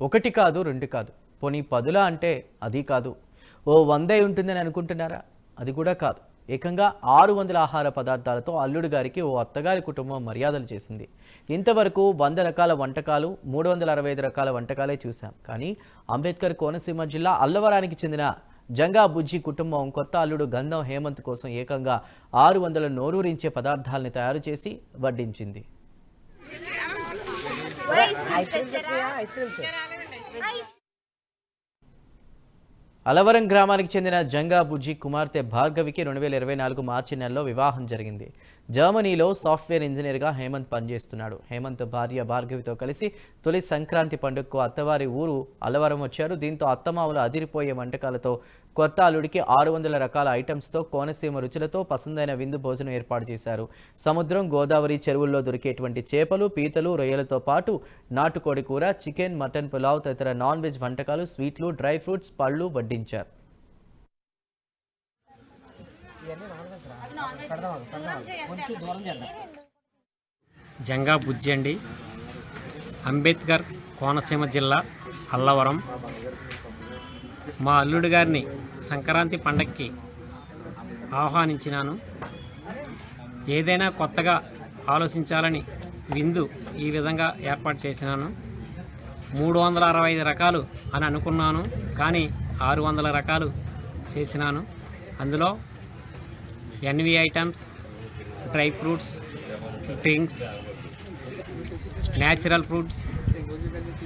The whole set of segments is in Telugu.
ఒకటి కాదు రెండు కాదు. పోనీ పదులా అంటే అది కాదు. ఓ వందే ఉంటుందని అనుకుంటున్నారా? అది కూడా కాదు. ఏకంగా ఆరు వందల ఆహార పదార్థాలతో అల్లుడు గారికి ఓ అత్తగారి కుటుంబం మర్యాదలు చేసింది. ఇంతవరకు వంద రకాల వంటకాలు మూడు వందల అరవై ఐదు రకాల వంటకాలే చూశాం. కానీ అంబేద్కర్ కోనసీమ జిల్లా అల్లవరానికి చెందిన జంగా బుజ్జి కుటుంబం కొత్త అల్లుడు గంధం హేమంత్ కోసం ఏకంగా ఆరు వందల నోరూరించే పదార్థాలని తయారు చేసి వడ్డించింది. ice cream. Ice cream. Ice Allavaram గ్రామానికి చెందిన జంగాబుజ్జి కుమార్తె భార్గవికి రెండు వేల ఇరవై నాలుగు మార్చి నెలలో వివాహం జరిగింది. జర్మనీలో సాఫ్ట్వేర్ ఇంజనీర్గా హేమంత్ పనిచేస్తున్నాడు. హేమంత్ భార్య భార్గవితో కలిసి తొలి సంక్రాంతి పండుగకు అత్తవారి ఊరు అలవరం వచ్చారు. దీంతో అత్తమామలు అదిరిపోయే వంటకాలతో కొత్త అల్లుడికి ఆరు వందల రకాల ఐటమ్స్తో కోనసీమ రుచులతో పసందైన విందు భోజనం ఏర్పాటు చేశారు. సముద్రం గోదావరి చెరువుల్లో దొరికేటువంటి చేపలు పీతలు రొయ్యలతో పాటు నాటుకోడి కూర చికెన్ మటన్ పులావ్ తదితర నాన్ వెజ్ వంటకాలు స్వీట్లు డ్రై ఫ్రూట్స్ పళ్ళు వడ్డించారు జంగా బుజ్జి అండి అంబేద్కర్ కోనసీమ జిల్లా అల్లవరం. మా అల్లుడు గారిని సంక్రాంతి పండక్కి ఆహ్వానించినాను. ఏదైనా కొత్తగా ఆలోచించాలని విందు ఈ విధంగా ఏర్పాటు చేసినాను. మూడు వందల అరవై ఐదు రకాలు అని అనుకున్నాను కానీ ఆరు వందల రకాలు చేసినాను. అందులో NV items dry fruits drinks natural fruits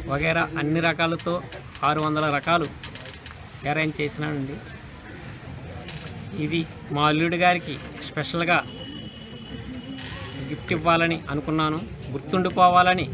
వగేరా అన్ని రకాలతో ఆరు వందల రకాలు అరేంజ్ చేసినానండి. ఇది మా అల్లుడి గారికి స్పెషల్గా గిఫ్ట్ ఇవ్వాలని అనుకున్నాను. గుర్తుండిపోవాలని